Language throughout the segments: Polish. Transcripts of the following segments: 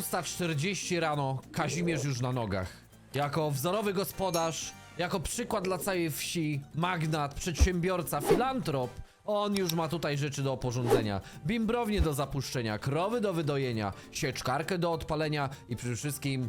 6.40 rano, Kazimierz już na nogach. Jako wzorowy gospodarz, jako przykład dla całej wsi, magnat, przedsiębiorca, filantrop, on już ma tutaj rzeczy do oporządzenia. Bimbrownię do zapuszczenia, krowy do wydojenia, sieczkarkę do odpalenia i przede wszystkim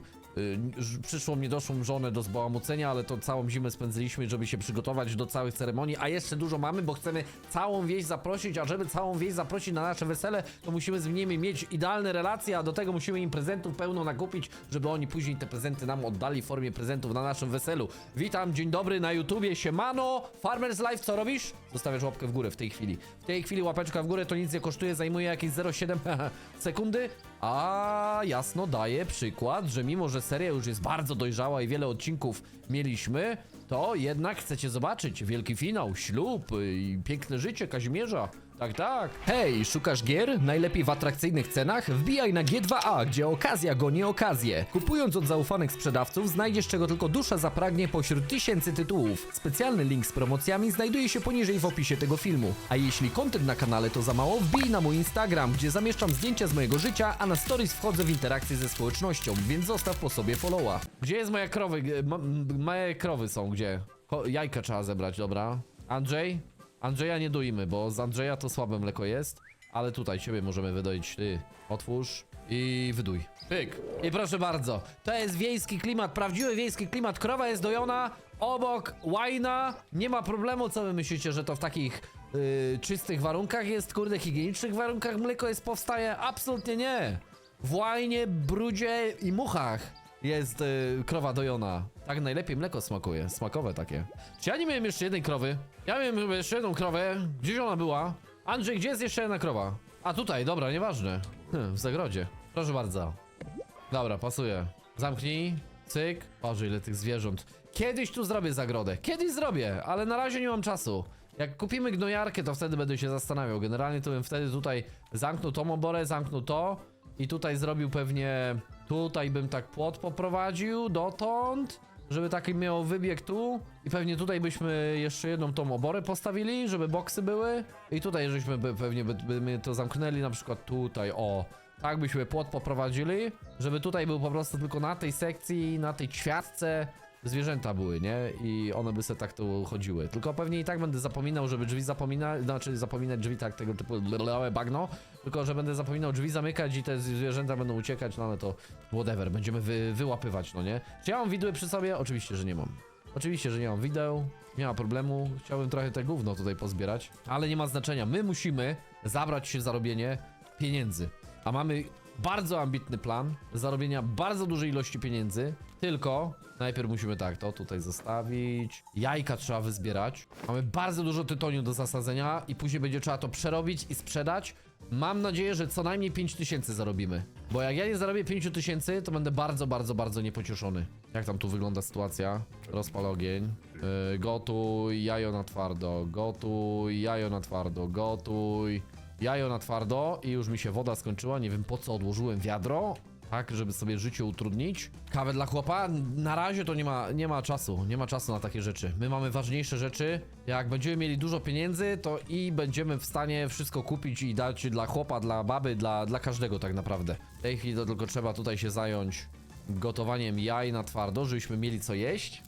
przyszłą niedoszłą żonę do zbałamucenia, ale to całą zimę spędziliśmy, żeby się przygotować do całych ceremonii, a jeszcze dużo mamy, bo chcemy całą wieś zaprosić, a żeby całą wieś zaprosić na nasze wesele, to musimy z nimi mieć idealne relacje, a do tego musimy im prezentów pełno nakupić, żeby oni później te prezenty nam oddali w formie prezentów na naszym weselu. Witam, dzień dobry na YouTubie, siemano, Farmers Life, co robisz? Zostawiasz łapkę w górę w tej chwili. W tej chwili łapeczka w górę to nic nie kosztuje, zajmuje jakieś 0,7 sekundy, a jasno daje przykład, że mimo, że seria już jest bardzo dojrzała i wiele odcinków mieliśmy, to jednak chcecie zobaczyć wielki finał, ślub i piękne życie Kazimierza. Tak, tak. Hej, szukasz gier? Najlepiej w atrakcyjnych cenach? Wbijaj na G2A, gdzie okazja goni okazję. Kupując od zaufanych sprzedawców, znajdziesz czego tylko dusza zapragnie pośród tysięcy tytułów. Specjalny link z promocjami znajduje się poniżej w opisie tego filmu. A jeśli content na kanale to za mało, wbij na mój Instagram, gdzie zamieszczam zdjęcia z mojego życia, a na stories wchodzę w interakcję ze społecznością, więc zostaw po sobie followa. Gdzie jest moja krowy? Moje krowy są gdzie? Jajka trzeba zebrać, dobra. Andrzej? Andrzeja nie dojmy, bo z Andrzeja to słabe mleko jest, ale tutaj ciebie możemy wydoić. Ty, otwórz i wyduj. Pyk. I proszę bardzo, to jest wiejski klimat, prawdziwy wiejski klimat. Krowa jest dojona, obok łajna, nie ma problemu. Co wy myślicie, że to w takich yy, czystych warunkach jest, kurde, higienicznych warunkach mleko jest powstaje? Absolutnie nie. W łajnie, brudzie i muchach jest y, krowa dojona. Tak najlepiej mleko smakuje, smakowe takie. Czy ja nie miałem jeszcze jednej krowy? Ja miałem jeszcze jedną krowę. Gdzieś ona była? Andrzej, gdzie jest jeszcze jedna krowa? A tutaj, dobra, nieważne. Hm, w zagrodzie. Proszę bardzo. Dobra, pasuje. Zamknij. Cyk. Boże, ile tych zwierząt. Kiedyś tu zrobię zagrodę. Kiedyś zrobię, ale na razie nie mam czasu. Jak kupimy gnojarkę, to wtedy będę się zastanawiał. Generalnie to bym wtedy tutaj zamknął tą oborę, zamknął to i tutaj zrobił pewnie... Tutaj bym tak płot poprowadził dotąd, żeby taki miał wybieg tu i pewnie tutaj byśmy jeszcze jedną tą oborę postawili, żeby boksy były i tutaj żeśmy by, pewnie by, by to zamknęli na przykład tutaj, o tak byśmy płot poprowadzili, żeby tutaj był po prostu tylko na tej sekcji, na tej ćwiartce zwierzęta były, nie? I one by se tak tu chodziły. Tylko pewnie i tak będę zapominał, żeby drzwi zapominać, znaczy zapominać drzwi tak tego typu bagno, tylko że będę zapominał drzwi zamykać i te zwierzęta będą uciekać, no ale to whatever, będziemy wy, wyłapywać, no nie? Czy ja mam widły przy sobie? Oczywiście, że nie mam. Oczywiście, że nie mam wideł, nie ma problemu. Chciałbym trochę te gówno tutaj pozbierać, ale nie ma znaczenia. My musimy zabrać się za robienie pieniędzy. A mamy bardzo ambitny plan zarobienia bardzo dużej ilości pieniędzy. Tylko najpierw musimy tak, to tutaj zostawić. Jajka trzeba wyzbierać. Mamy bardzo dużo tytoniu do zasadzenia i później będzie trzeba to przerobić i sprzedać. Mam nadzieję, że co najmniej 5000 zarobimy. Bo jak ja nie zarobię 5000, to będę bardzo, bardzo, bardzo niepocieszony. Jak tam tu wygląda sytuacja? Rozpal ogień. Yy, gotuj, jajo na twardo. Gotuj, jajo na twardo. Gotuj. Jajo na twardo i już mi się woda skończyła. Nie wiem po co odłożyłem wiadro. Tak, żeby sobie życie utrudnić. Kawę dla chłopa? Na razie to nie ma, nie ma czasu. Nie ma czasu na takie rzeczy. My mamy ważniejsze rzeczy. Jak będziemy mieli dużo pieniędzy, to i będziemy w stanie wszystko kupić i dać dla chłopa, dla baby, dla, dla każdego tak naprawdę. W tej chwili to tylko trzeba tutaj się zająć gotowaniem jaj na twardo, żebyśmy mieli co jeść.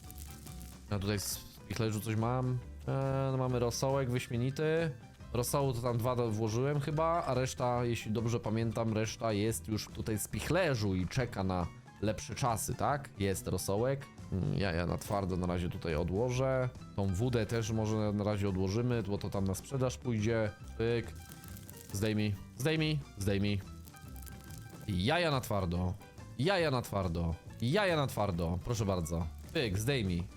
Ja tutaj z pichlerzu coś mam. Eee, no mamy rosołek wyśmienity. Rosołu to tam dwa włożyłem chyba, a reszta, jeśli dobrze pamiętam, reszta jest już tutaj z pichlerzu i czeka na lepsze czasy, tak? Jest rosołek. Mm, Ja, ja na twardo na razie tutaj odłożę. Tą wódę też może na razie odłożymy, bo to tam na sprzedaż pójdzie. Pyk. Zdejmij, zdejmij, zdejmij. Jaja na twardo. Jaja na twardo. Jaja na twardo. Proszę bardzo. Pyk, zdejmij.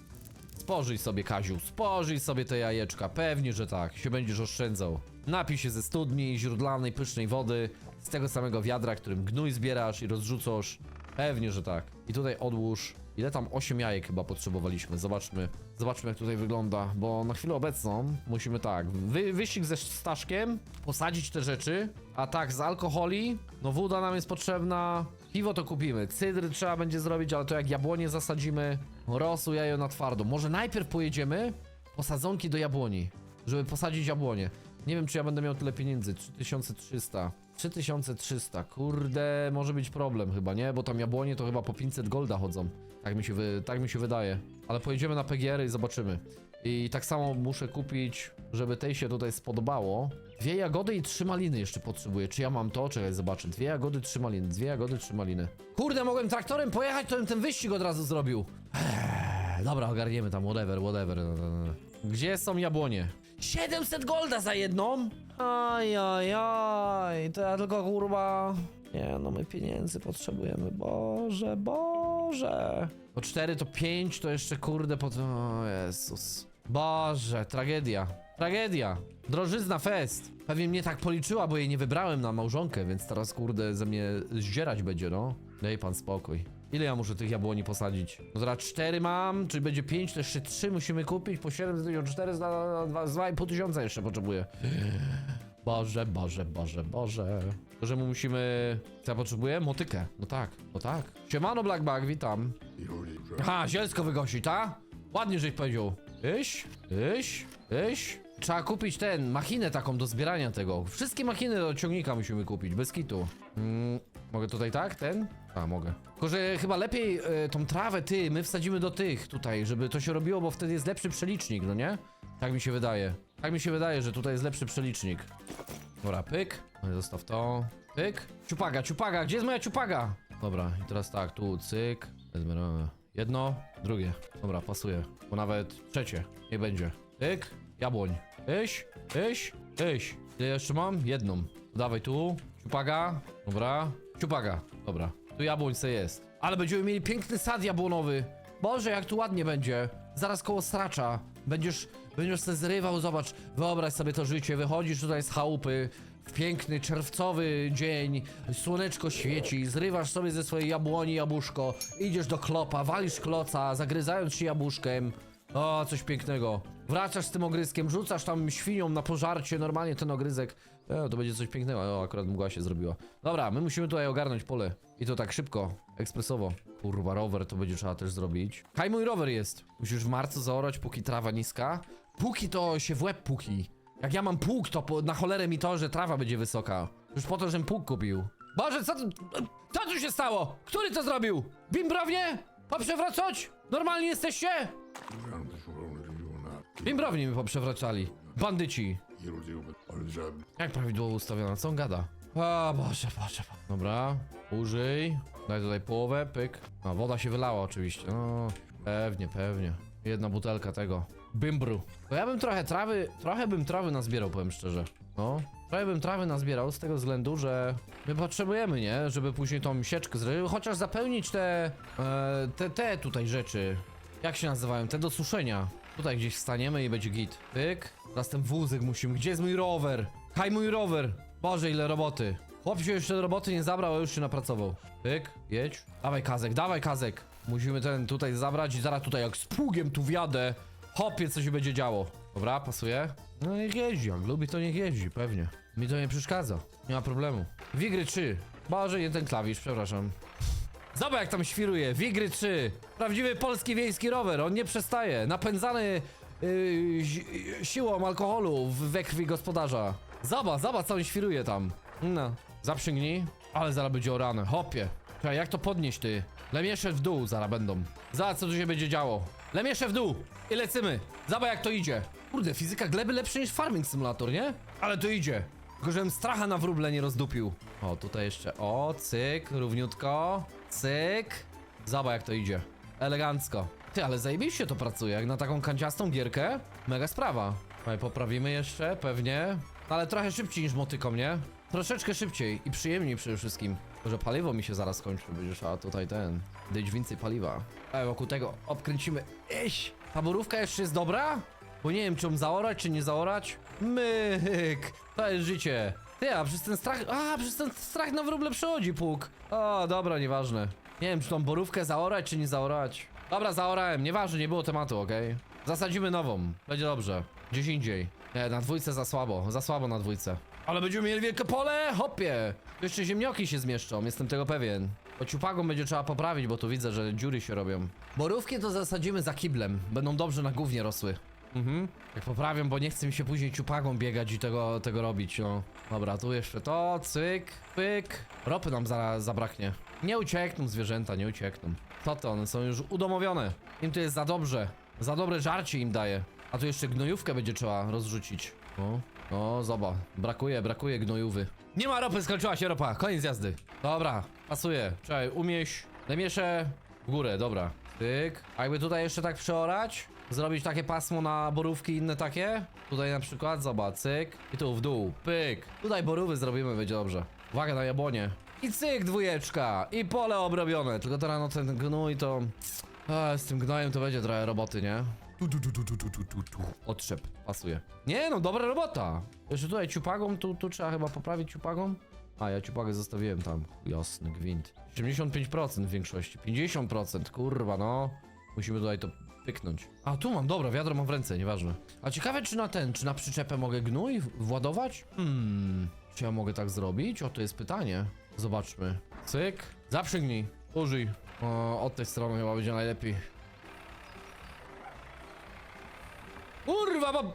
Spożyj sobie, Kaziu, spożyj sobie te jajeczka. Pewnie, że tak. Się będziesz oszczędzał. Napij się ze studni źródlanej, pysznej wody. Z tego samego wiadra, którym gnój zbierasz i rozrzucasz. Pewnie, że tak. I tutaj odłóż. Ile tam? 8 jajek chyba potrzebowaliśmy. Zobaczmy. Zobaczmy, jak tutaj wygląda. Bo na chwilę obecną musimy tak. Wy, wyścig ze Staszkiem. Posadzić te rzeczy. A tak, z alkoholi. No woda nam jest potrzebna. Piwo to kupimy. Cydr trzeba będzie zrobić, ale to jak jabłonie zasadzimy. Rosół, jajo na twardo. Może najpierw pojedziemy po sadzonki do jabłoni. Żeby posadzić jabłonie. Nie wiem, czy ja będę miał tyle pieniędzy. 3300. 3300, kurde, może być problem chyba, nie? Bo tam jabłonie to chyba po 500 golda chodzą. Tak mi się, wy, tak mi się wydaje. Ale pojedziemy na PGR i zobaczymy. I tak samo muszę kupić, żeby tej się tutaj spodobało. Dwie jagody i trzy maliny jeszcze potrzebuję. Czy ja mam to? Czekaj, zobaczę. Dwie jagody, trzy maliny. Dwie jagody, trzy maliny. Kurde, mogłem traktorem pojechać, to bym ten wyścig od razu zrobił. Eee, dobra, ogarniemy tam, whatever, whatever. Gdzie są jabłonie? 700 golda za jedną? Aj, aj, aj, to ja tylko kurwa... Nie, no my pieniędzy potrzebujemy, Boże, Boże. Po 4 to 5, to jeszcze kurde pod... O Jezus. Boże, tragedia. Tragedia. Drożyzna fest. Pewnie mnie tak policzyła, bo jej nie wybrałem na małżonkę, więc teraz kurde ze mnie zdzierać będzie, no. Daj pan spokój. Ile ja muszę tych jabłoni posadzić? No teraz 4 mam, czyli będzie 5, to jeszcze 3 musimy kupić, po 7 to 4 za 2,5 tysiąca jeszcze potrzebuję. Boże, Boże, Boże, Boże. To, że my musimy... Co ja potrzebuję? Motykę. No tak, no tak. Siemano, Blackbag, witam. Aha, zielsko wygosi, ta? Ładnie, żeś powiedział. Iś, iś, iś. Trzeba kupić ten, machinę taką do zbierania tego. Wszystkie machiny do ciągnika musimy kupić, bez kitu. Mm, mogę tutaj tak, ten? A, mogę. Tylko, że chyba lepiej e, tą trawę, ty, my wsadzimy do tych tutaj, żeby to się robiło, bo wtedy jest lepszy przelicznik, no nie? Tak mi się wydaje. Tak mi się wydaje, że tutaj jest lepszy przelicznik. Dobra, pyk. No zostaw to. Pyk. Ciupaga, ciupaga, gdzie jest moja ciupaga? Dobra, i teraz tak, tu cyk. Wezmę jedno, drugie. Dobra, pasuje. Bo nawet trzecie. Nie będzie. Pyk. Jabłoń. Iś, iś, iś. Ile jeszcze mam? Jedną. Dawaj tu. Ciupaga. Dobra. Ciupaga. Dobra. Tu jabłoń se jest. Ale będziemy mieli piękny sad jabłonowy. Boże, jak tu ładnie będzie. Zaraz koło stracza. Będziesz, będziesz se zrywał, zobacz. Wyobraź sobie to życie. Wychodzisz tutaj z chałupy. Piękny, czerwcowy dzień, słoneczko świeci, zrywasz sobie ze swojej jabłoni jabłuszko, idziesz do klopa, walisz kloca, zagryzając się jabłuszkiem. O, coś pięknego. Wracasz z tym ogryzkiem, rzucasz tam świnią na pożarcie, normalnie ten ogryzek. E, to będzie coś pięknego. O, akurat mgła się zrobiła. Dobra, my musimy tutaj ogarnąć pole. I to tak szybko, ekspresowo. Kurwa, rower to będzie trzeba też zrobić. Kaj mój rower jest. Musisz w marcu zaorać, póki trawa niska. Póki to się w łeb puki. Jak ja mam pług, to na cholerę mi to, że trawa będzie wysoka. Już po to, żebym pług kupił. Boże, co. Co tu się stało? Który to zrobił? Bimbrownie? Poprzewracać? Normalni jesteście? Bimbrownie mi poprzewracali. Bandyci. Jak prawidłowo ustawiona? Co on gada? O Boże, Boże, Boże. Dobra, użyj. Daj tutaj połowę, pyk. A, woda się wylała oczywiście. No, pewnie, pewnie. Jedna butelka tego. Bimbru. To ja bym trochę trawy, trochę bym trawy nazbierał, powiem szczerze. No, trochę bym trawy nazbierał z tego względu, że my potrzebujemy, nie? Żeby później tą sieczkę zrobić, chociaż zapełnić te, e, te, te tutaj rzeczy. Jak się nazywają? Te do suszenia. Tutaj gdzieś wstaniemy i będzie git. Pyk. Teraz ten wózek musimy. Gdzie jest mój rower? Kaj mój rower. Boże, ile roboty. Chłop się jeszcze roboty nie zabrał, a już się napracował. Pyk, jedź. Dawaj kazek, dawaj kazek. Musimy ten tutaj zabrać i zaraz tutaj jak z pługiem tu wjadę. Hopie, co się będzie działo. Dobra, pasuje? No niech jeździ, jak lubi to niech jeździ, pewnie. Mi to nie przeszkadza. Nie ma problemu. Wigry 3. Boże, nie ten klawisz, przepraszam. Zobacz jak tam świruje, Wigry 3 Prawdziwy polski wiejski rower, on nie przestaje Napędzany yy, si- siłą alkoholu we krwi gospodarza Zobacz, zobacz co on świruje tam No, zaprzygnij Ale zaraz będzie orane, hopie Czekaj, jak to podnieść ty? Lemiesze w dół zaraz będą Zobacz co tu się będzie działo Lemiesze w dół i lecymy Zobacz jak to idzie Kurde, fizyka gleby lepsza niż Farming Simulator, nie? Ale to idzie tylko żebym stracha na wróble nie rozdupił. O, tutaj jeszcze. O, cyk, równiutko. Cyk. Zobacz jak to idzie. Elegancko. Ty, ale zajebiście to pracuje, jak na taką kanciastą gierkę. Mega sprawa. Tutaj poprawimy jeszcze, pewnie. Ale trochę szybciej niż motyką, nie? Troszeczkę szybciej i przyjemniej przede wszystkim. Że paliwo mi się zaraz skończy, będzie trzeba tutaj ten... Dać więcej paliwa. Ale wokół tego obkręcimy. Iś! Ta borówka jeszcze jest dobra? Bo nie wiem, czy ją zaorać, czy nie zaorać. Myk! To jest życie. Ty, a przez ten strach... A, przez ten strach na wróble przechodzi pług. O, dobra, nieważne. Nie wiem, czy tą borówkę zaorać, czy nie zaorać. Dobra, zaorałem, nieważne, nie było tematu, okej? Zasadzimy nową, będzie dobrze. Gdzieś indziej. Nie, na dwójce za słabo, za słabo na dwójce. Ale będziemy mieli wielkie pole, hopie! Jeszcze ziemnioki się zmieszczą, jestem tego pewien. O ciupagą będzie trzeba poprawić, bo tu widzę, że dziury się robią. Borówki to zasadzimy za kiblem, będą dobrze na gównie rosły. Mhm. Jak poprawiam, bo nie chce mi się później ciupagą biegać i tego, tego robić, no. Dobra, tu jeszcze to, cyk, pyk. Ropy nam zaraz zabraknie. Nie uciekną zwierzęta, nie uciekną. Co to, one są już udomowione. Im tu jest za dobrze. Za dobre żarcie im daje. A tu jeszcze gnojówkę będzie trzeba rozrzucić. O, o, zoba. Brakuje, brakuje gnojówy. Nie ma ropy, skończyła się ropa. Koniec jazdy. Dobra, pasuje. Czekaj, umieść. Najmieszę w górę, dobra. Tyk. A jakby tutaj jeszcze tak przeorać? Zrobić takie pasmo na borówki inne takie? Tutaj na przykład, zobacz, cyk. I tu w dół, pyk. Tutaj borówy zrobimy, będzie dobrze. Uwaga na jabłonie. I cyk, dwójeczka. I pole obrobione. Tylko teraz no ten gnój to... A, z tym gnojem to będzie trochę roboty, nie? Tu, tu, tu, tu, tu, tu, tu, tu. Pasuje. Nie no, dobra robota. Jeszcze tutaj ciupagą, tu, tu trzeba chyba poprawić ciupagą. A, ja ciupagę zostawiłem tam. Jasny gwint. 75% w większości. 50%, kurwa no. Musimy tutaj to pyknąć. A, tu mam, dobra, wiadro mam w ręce, nieważne. A ciekawe, czy na ten, czy na przyczepę mogę gnój władować? Hmm, czy ja mogę tak zrobić? O, to jest pytanie. Zobaczmy. Cyk. Zaprzygnij. Użyj. O, od tej strony chyba będzie najlepiej. Mam...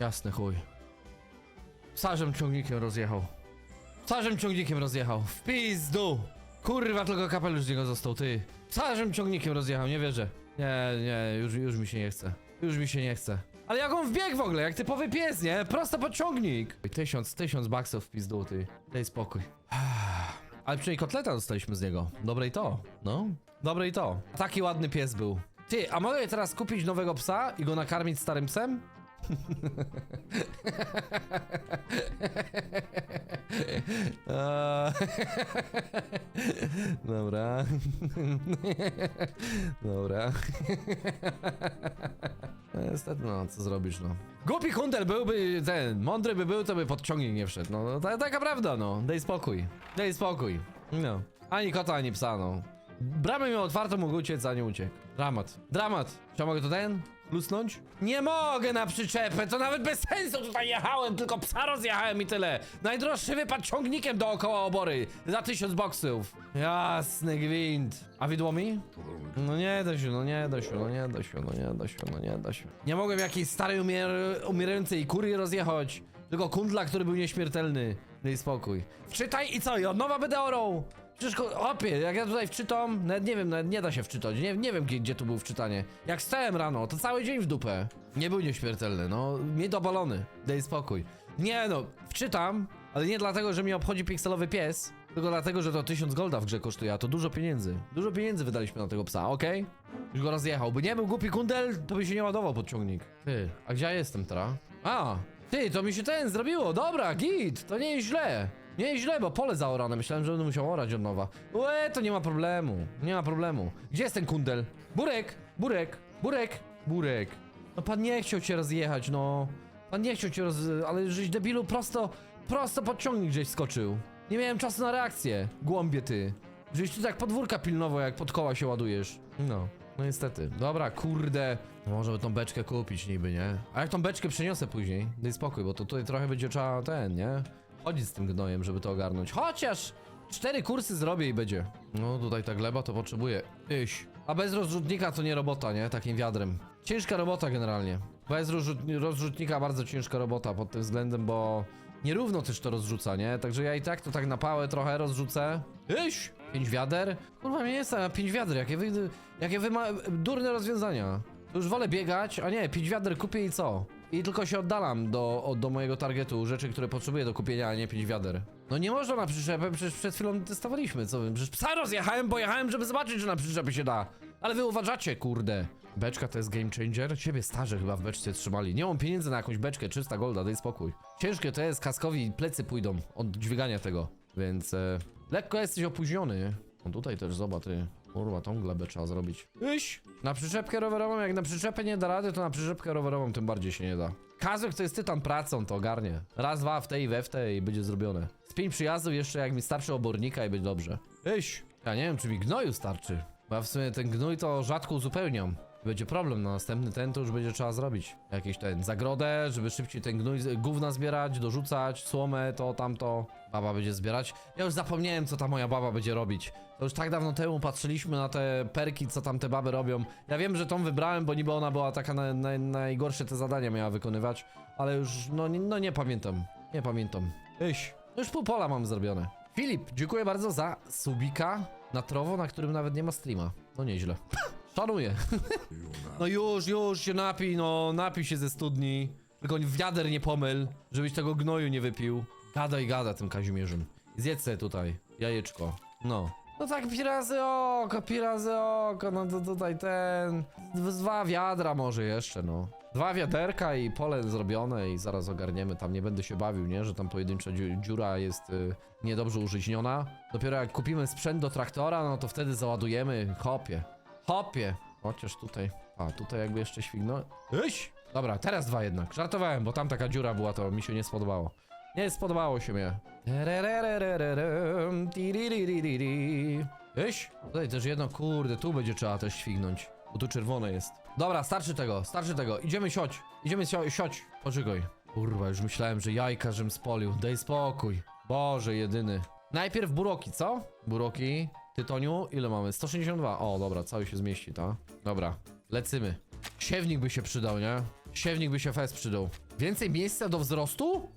Jasny chuj. Psarzem ciągnikiem rozjechał. Psarzem ciągnikiem rozjechał. W pizdu! Kurwa, tylko kapelusz z niego został, ty. Psarzem ciągnikiem rozjechał, nie wierzę. Nie, nie, już, już mi się nie chce. Już mi się nie chce. Ale jak on wbiegł w ogóle, jak typowy pies, nie? Prosto pod ciągnik. Tysiąc, tysiąc baksów w pizdu, ty. Daj spokój. Ale przynajmniej kotleta dostaliśmy z niego. Dobre i to, no. Dobre i to. Taki ładny pies był. Ty, a mogę teraz kupić nowego psa i go nakarmić starym psem? Dobra. Dobra. Niestety, no, co zrobisz, no. Głupi kundel byłby ten, mądry by był, to by pod ciągnik nie wszedł. No, no ta, taka prawda, no. Daj spokój. Daj spokój. No. Ani kota, ani psa, no. Bramę miał otwartą, mógł uciec, a nie uciekł. Dramat. Dramat. Czy mogę to ten? Lusnąć? Nie mogę na przyczepę, to nawet bez sensu tutaj jechałem, tylko psa rozjechałem i tyle. Najdroższy wypad ciągnikiem dookoła obory, za tysiąc boksów. Jasny gwint. A widło mi? No nie da się, no nie da się, no nie da się, no nie da się, no nie da się. Nie mogłem jakiejś starej umier umierającej kury rozjechać, tylko kundla, który był nieśmiertelny. Daj spokój. Wczytaj i co, i od nowa będę orał? Przecież, opie, jak ja tutaj wczytam, nawet nie wiem, nawet nie da się wczytać, nie, nie wiem gdzie, gdzie tu był wczytanie. Jak stałem rano, to cały dzień w dupę. Nie był nieśmiertelny, no, mnie dobalony, daj spokój. Nie no, wczytam, ale nie dlatego, że mnie obchodzi pikselowy pies, tylko dlatego, że to 1000 golda w grze kosztuje, a to dużo pieniędzy. Dużo pieniędzy wydaliśmy na tego psa, okej? Już go rozjechał, by nie był głupi kundel, to by się nie ładował pod ciągnik. Ty, a gdzie ja jestem teraz? A, ty, to mi się ten zrobiło, dobra, git, to nie jest źle. Nie źle, bo pole zaorane. Myślałem, że będę musiał orać od nowa. Łe, to nie ma problemu. Nie ma problemu. Gdzie jest ten kundel? Burek! Burek! Burek! Burek! No pan nie chciał cię rozjechać, no. Pan nie chciał cię roz... Ale żeś debilu prosto, prosto pod ciągnik żeś skoczył. Nie miałem czasu na reakcję. Głąbie ty. Żeś tu tak podwórka pilnowo, jak pod koła się ładujesz. No. No niestety. Dobra, kurde. No Może by tą beczkę kupić niby, nie? A jak tą beczkę przeniosę później? Daj spokój, bo to tutaj trochę będzie trzeba ten, nie? Chodzić z tym gnojem, żeby to ogarnąć. Chociaż cztery kursy zrobię i będzie. No tutaj ta gleba to potrzebuje. Iś. A bez rozrzutnika to nie robota, nie? Takim wiadrem. Ciężka robota generalnie. Bez rozrzut- rozrzutnika bardzo ciężka robota pod tym względem, bo nierówno też to rozrzuca, nie? Także ja i tak to tak na pałę trochę rozrzucę. Iś! Pięć wiader? Kurwa, mnie jest na pięć wiader, jakie wy, jakie wy ma durne rozwiązania. To już wolę biegać, a nie, pięć wiader kupię i co? I tylko się oddalam do, do mojego targetu, rzeczy, które potrzebuję do kupienia, a nie pięć wiader. No nie można na przyczepę, przecież przed chwilą testowaliśmy, co wy? Przecież psa rozjechałem, bo jechałem, żeby zobaczyć, że na przyczepy się da. Ale wy uważacie, kurde. Beczka to jest game changer? Ciebie starzy chyba w beczce trzymali. Nie mam pieniędzy na jakąś beczkę, 300 golda, daj spokój. Ciężkie to jest, kaskowi plecy pójdą od dźwigania tego. Więc e, lekko jesteś opóźniony. No tutaj też zobacz, ty. Kurwa, tą glebę trzeba zrobić. Iś! Na przyczepkę rowerową, jak na przyczepę nie da rady, to na przyczepkę rowerową tym bardziej się nie da. Kazek to jest tytan pracą, to ogarnie. Raz, dwa, w tej i we w tej i będzie zrobione. Z pięć przyjazdów jeszcze jak mi starczy obornika i będzie dobrze. Iś! Ja nie wiem, czy mi gnoju starczy. Bo ja w sumie ten gnój to rzadko uzupełniam. Będzie problem, na następny ten to już będzie trzeba zrobić. Jakiś ten, zagrodę, żeby szybciej ten gnój, gówna zbierać, dorzucać, słomę, to, tamto. Baba będzie zbierać. Ja już zapomniałem, co ta moja baba będzie robić. To już tak dawno temu patrzyliśmy na te perki, co tam te baby robią. Ja wiem, że tą wybrałem, bo niby ona była taka na, na, najgorsze te zadania miała wykonywać, ale już, no, no nie pamiętam. Nie pamiętam. Iś. No już pół pola mam zrobione. Filip, dziękuję bardzo za subika na trowo, na którym nawet nie ma streama. No nieźle. Szanuję. No już, już się napij, no napij się ze studni. Tylko wiader nie pomyl, żebyś tego gnoju nie wypił. Gada i gada tym Kazimierzem. Zjedz sobie tutaj jajeczko. No. No tak, pirazy oko, pirazy oko, no to tutaj ten... Dwa wiadra może jeszcze, no. Dwa wiaderka i pole zrobione i zaraz ogarniemy. Tam nie będę się bawił, nie? Że tam pojedyncza dziu- dziura jest y, niedobrze użyźniona. Dopiero jak kupimy sprzęt do traktora, no to wtedy załadujemy. Hopie. Hopie. Chociaż tutaj... A, tutaj jakby jeszcze świgno... Iś! Dobra, teraz dwa jednak. Żartowałem, bo tam taka dziura była, to mi się nie spodobało. Nie spodobało się mnie. Iś! Tutaj też jedno, kurde, tu będzie trzeba też śwignąć. Bo tu czerwone jest. Dobra, starczy tego, starczy tego. Idziemy siać. Idziemy siać. Poczekaj. Kurwa, już myślałem, że jajka żem spolił. Daj spokój. Boże, jedyny. Najpierw buroki, co? Buroki. Tytoniu, ile mamy? 162. O, dobra, cały się zmieści, ta. Dobra, lecymy. Siewnik by się przydał, nie? Siewnik by się fest przydał. Więcej miejsca do wzrostu?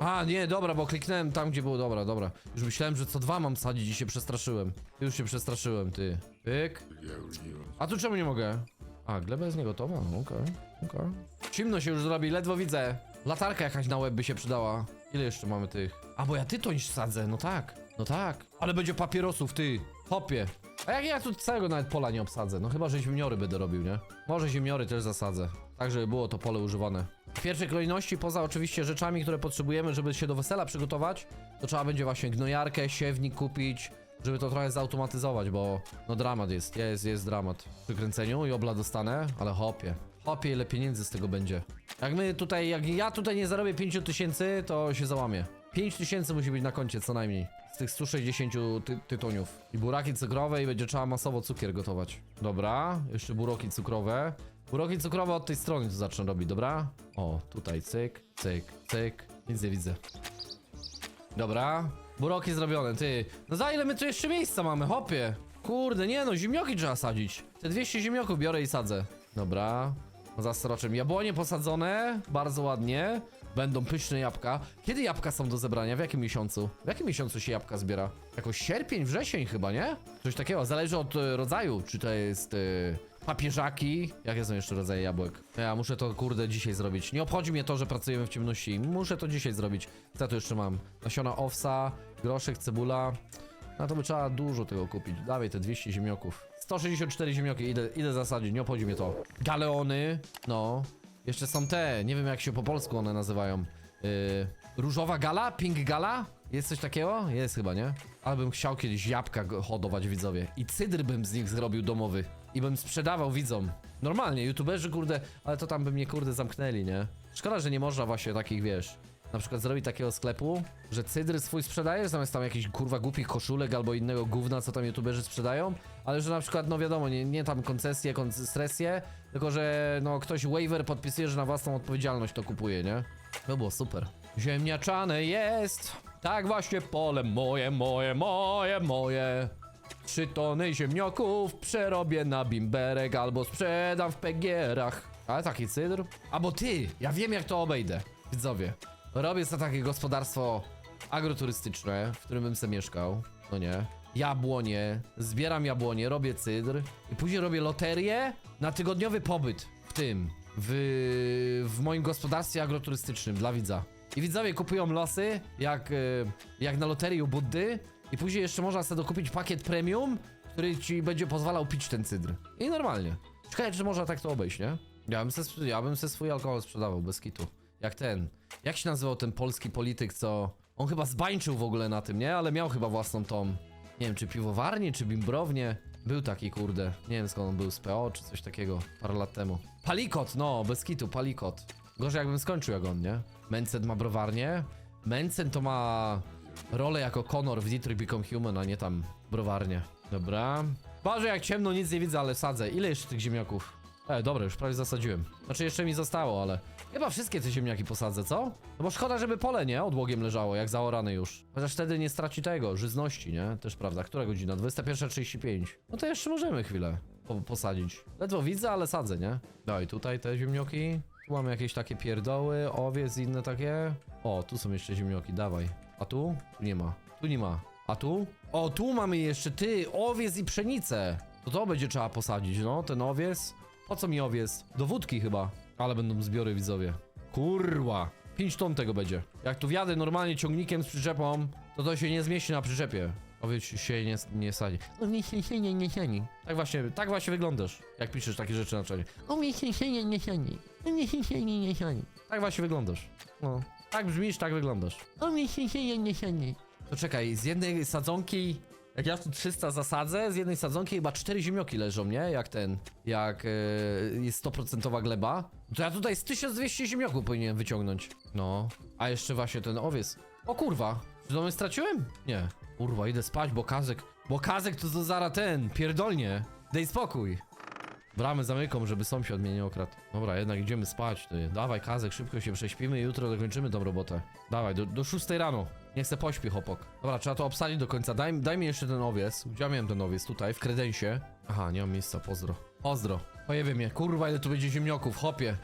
A, nie, dobra, bo kliknąłem tam, gdzie było, dobra, dobra. Już myślałem, że co dwa mam sadzić i się przestraszyłem. Już się przestraszyłem, ty. Pyk. A tu czemu nie mogę? A, gleba jest niegotowa, okej, okej. Ciemno się już zrobi, ledwo widzę. Latarka jakaś na łeb by się przydała. Ile jeszcze mamy tych? A, bo ja tytoń sadzę, no tak, no tak. Ale będzie papierosów, ty. Hopie. A jak ja tu całego nawet pola nie obsadzę? No chyba, że ziemniory będę robił, nie? Może ziemniory też zasadzę. Tak, żeby było to pole używane. W pierwszej kolejności, poza oczywiście rzeczami, które potrzebujemy, żeby się do wesela przygotować, to trzeba będzie właśnie gnojarkę, siewnik kupić, żeby to trochę zautomatyzować, bo no dramat jest, jest, jest dramat. Przy kręceniu i obla dostanę, ale hopie. Hopie, ile pieniędzy z tego będzie. Jak my tutaj, jak ja tutaj nie zarobię 5 tysięcy, to się załamię. 5 tysięcy musi być na koncie co najmniej. Z tych 160 ty tytoniów. I buraki cukrowe i będzie trzeba masowo cukier gotować. Dobra, jeszcze buroki cukrowe. Buroki cukrowe od tej strony tu zacznę robić, dobra? O, tutaj cyk, cyk, cyk. Nic nie widzę. Dobra. Buroki zrobione, ty. No za ile my tu jeszcze miejsca mamy, hopie? Kurde, nie no, ziemnioki trzeba sadzić. Te 200 ziemnioków biorę i sadzę. Dobra. Za sroczem. Jabłonie posadzone, bardzo ładnie. Będą pyszne jabłka. Kiedy jabłka są do zebrania? W jakim miesiącu? W jakim miesiącu się jabłka zbiera? Jakoś sierpień, wrzesień chyba, nie? Coś takiego, zależy od e, rodzaju. Czy to jest e, papieżaki? Jakie są jeszcze rodzaje jabłek? Ja muszę to kurde dzisiaj zrobić. Nie obchodzi mnie to, że pracujemy w ciemności. Muszę to dzisiaj zrobić. Co tu jeszcze mam? Nasiona owsa, groszek, cebula. No to by trzeba dużo tego kupić. Dawaj te 200 ziemniaków. 164 ziemnioki, idę, idę zasadzić, nie obchodzi mnie to. Galeony, no. Jeszcze są te, nie wiem jak się po polsku one nazywają. Yy, różowa gala? Pink gala? Jest coś takiego? Jest chyba, nie? Ale bym chciał kiedyś jabłka hodować widzowie. I cydr bym z nich zrobił domowy. I bym sprzedawał widzom. Normalnie, youtuberzy kurde, ale to tam by mnie kurde zamknęli, nie? Szkoda, że nie można właśnie takich, wiesz, na przykład zrobić takiego sklepu, że cydry swój sprzedajesz, zamiast tam jakichś kurwa głupich koszulek albo innego gówna, co tam youtuberzy sprzedają, ale że na przykład, no wiadomo, nie, nie tam koncesje, koncesje, tylko że no ktoś waiver podpisuje, że na własną odpowiedzialność to kupuje, nie? To było super. Ziemniaczane jest, tak właśnie pole moje, moje, moje, moje. Trzy tony ziemnioków przerobię na bimberek albo sprzedam w pegierach. Ale taki cydr? Albo ty, ja wiem jak to obejdę. Widzowie, robię sobie takie gospodarstwo agroturystyczne, w którym bym se mieszkał. No nie. Jabłonie, zbieram jabłonie, robię cydr i później robię loterię na tygodniowy pobyt w tym, w, w moim gospodarstwie agroturystycznym dla widza. I widzowie kupują losy, jak, e, jak na loterii u Buddy i później jeszcze można sobie dokupić pakiet premium, który ci będzie pozwalał pić ten cydr. I normalnie. Ciekawe, czy można tak to obejść, nie? Ja bym se, ja bym swój alkohol sprzedawał, bez kitu. Jak ten. Jak się nazywał ten polski polityk, co... On chyba zbańczył w ogóle na tym, nie? Ale miał chyba własną tą... Nie wiem, czy piwowarnię, czy bimbrownię. Był taki, kurde. Nie wiem skąd on był, z PO, czy coś takiego. Parę lat temu. Palikot, no, bez kitu, palikot. Gorzej jakbym skończył jak on, nie? Mencen ma browarnię. Mencen to ma rolę jako Connor w Detroit Become Human, a nie tam browarnię. Dobra. Boże, jak ciemno, nic nie widzę, ale sadzę. Ile jeszcze tych ziemniaków? E, dobra, już prawie zasadziłem. Znaczy, jeszcze mi zostało, ale... Chyba wszystkie te ziemniaki posadzę, co? No bo szkoda, żeby pole, nie? Odłogiem leżało, jak zaorane już. Chociaż wtedy nie straci tego, żyzności, nie? Też prawda. Która godzina? 21.35. No to jeszcze możemy chwilę po posadzić. Ledwo widzę, ale sadzę, nie? No i tutaj te ziemnioki. Tu mamy jakieś takie pierdoły, owiec i inne takie. O, tu są jeszcze ziemnioki, dawaj. A tu? Tu nie ma. Tu nie ma. A tu? O, tu mamy jeszcze, ty, owiec i pszenicę. To to będzie trzeba posadzić, no, ten owiec. Po co mi owiec? Do wódki chyba. Ale będą zbiory widzowie. Kurwa. 5 ton tego będzie. Jak tu wjadę normalnie ciągnikiem z przyczepą, to to się nie zmieści na przyczepie. Owiec się nie, nie sadzi. O nie, nie, nie, nie. Tak właśnie, tak właśnie wyglądasz, jak piszesz takie rzeczy na czacie. O nie, nie, nie, nie, nie, nie. O nie, nie, nie. Tak właśnie wyglądasz. No. Tak brzmisz, tak wyglądasz. O nie, nie, nie, nie. To czekaj, z jednej sadzonki jak ja tu 300 zasadzę, z jednej sadzonki chyba 4 ziemioki leżą, nie? Jak ten, jak e, jest 100% gleba. To ja tutaj z 1200 ziemioków powinienem wyciągnąć. No, a jeszcze właśnie ten owiec. O kurwa, czy to my straciłem? Nie. Kurwa, idę spać, bo kazek, bo kazek to, to zara ten, pierdolnie. Daj spokój. Bramy zamykam, żeby sąsiad mnie nie okradł. Dobra, jednak idziemy spać. Ty. Dawaj, Kazek, szybko się prześpimy i jutro dokończymy tą robotę. Dawaj, do, do 6 rano. Nie chcę pośpi, chopok. Dobra, trzeba to obsadzić do końca. Daj, daj mi jeszcze ten owiec. Gdzie ja miałem ten owiec? Tutaj, w kredensie. Aha, nie mam miejsca, pozdro. Pozdro. Pojebie mnie. Kurwa, ile tu będzie ziemniaków, hopie.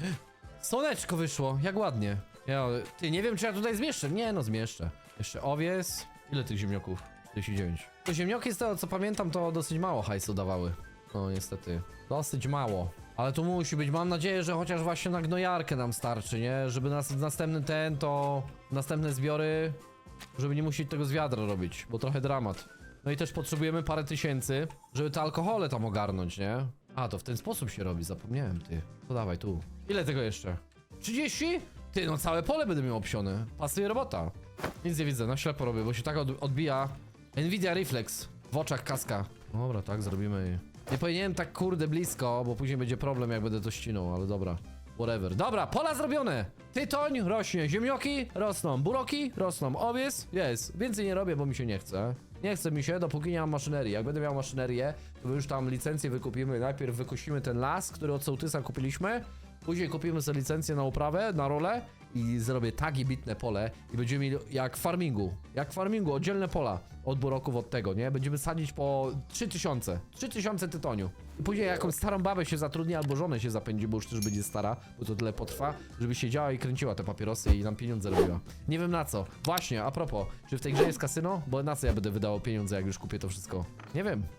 Słoneczko wyszło, jak ładnie. Ja, ty, nie wiem, czy ja tutaj zmieszczę. Nie, no zmieszczę. Jeszcze owiec. Ile tych ziemniaków? 49. To ziemnioki z tego, co pamiętam, to dosyć mało hajsu dawały. No, niestety. Dosyć mało. Ale tu musi być. Mam nadzieję, że chociaż właśnie na gnojarkę nam starczy, nie? Żeby nas, następny ten, to następne zbiory, żeby nie musieć tego z wiadra robić, bo trochę dramat. No i też potrzebujemy parę tysięcy, żeby te alkohole tam ogarnąć, nie? A, to w ten sposób się robi, zapomniałem, ty. To dawaj tu. Ile tego jeszcze? 30? Ty, no całe pole będę miał obsione. Pasuje robota. Nic nie widzę, na ślepo robię, bo się tak od, odbija. Nvidia Reflex w oczach kaska. Dobra, tak zrobimy. Nie powinienem tak kurde blisko, bo później będzie problem jak będę to ścinał, ale dobra. Whatever. Dobra, pola zrobione! Tytoń rośnie, ziemnioki rosną, buroki rosną, owiec jest. Więcej nie robię, bo mi się nie chce. Nie chce mi się, dopóki nie mam maszynerii. Jak będę miał maszynerię, to już tam licencję wykupimy. Najpierw wykosimy ten las, który od sołtysa kupiliśmy. Później kupimy sobie licencję na uprawę, na rolę i zrobię tak bitne pole i będziemy mieli jak farmingu. Jak farmingu, oddzielne pola od buroków od tego, nie? Będziemy sadzić po 3000. 3000 tytoniu. I później jakąś starą babę się zatrudni albo żonę się zapędzi, bo już też będzie stara, bo to tyle potrwa, żeby siedziała i kręciła te papierosy i nam pieniądze robiła. Nie wiem na co. Właśnie, a propos, czy w tej grze jest kasyno? Bo na co ja będę wydawał pieniądze, jak już kupię to wszystko? Nie wiem.